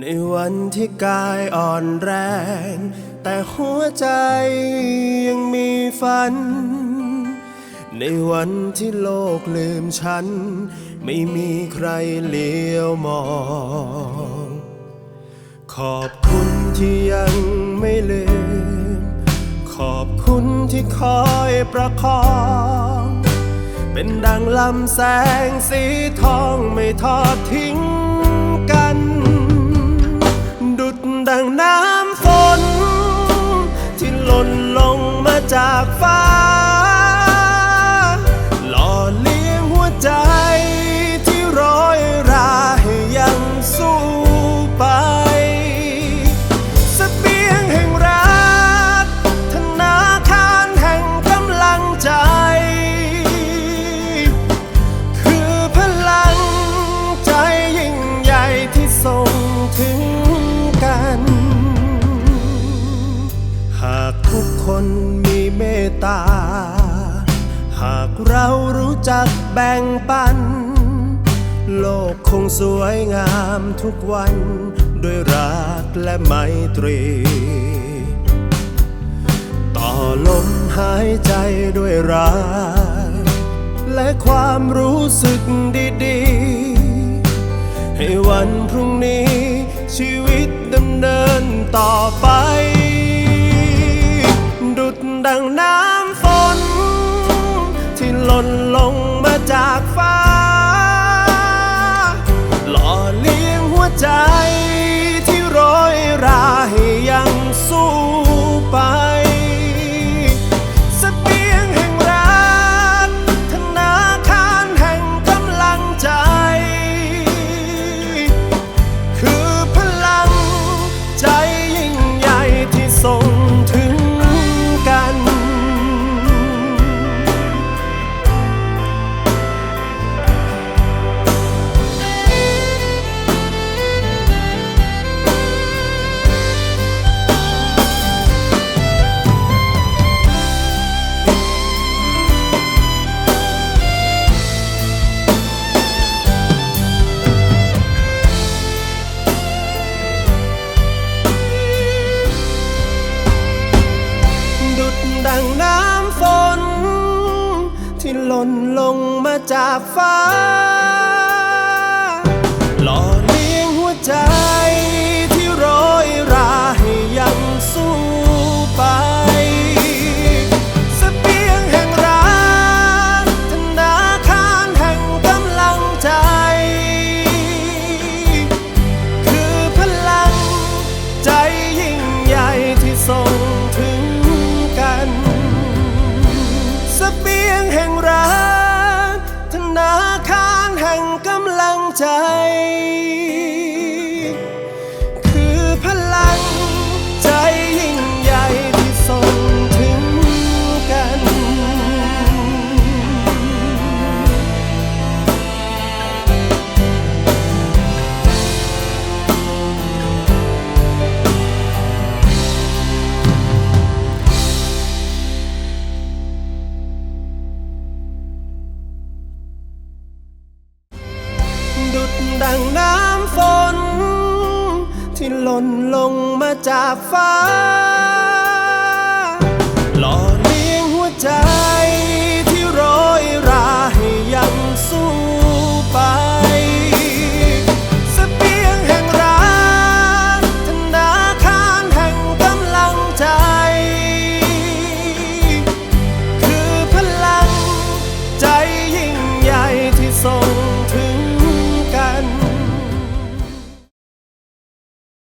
ในวันที่กายอ่อนแรง แต่หัวใจยังมีฝัน ในวันที่โลกลืมฉัน ไม่มีใครเลี้ยวมอง ขอบคุณที่ยังไม่ลืม ขอบคุณที่คอยประคอง เป็นดังลำแสงสีทองไม่ทอดทิ้งกันางน้ำฝน ที่หล่นลงมาจากฟ้า เมตตา หากเรารู้จักแบ่งปัน โลกคงสวยงามทุกวัน ด้วยรักและไมตรี ต่อลมหายใจด้วยรัก และความรู้สึกดีๆ ให้วันพรุ่งนี้ชีวิตดำเนินต่อไป ดุ งน้ำฝน ที่หล่นลงมาจากฟ้า ดุดดังน้ำฝน ที่หล่นลงมาจากฟ้า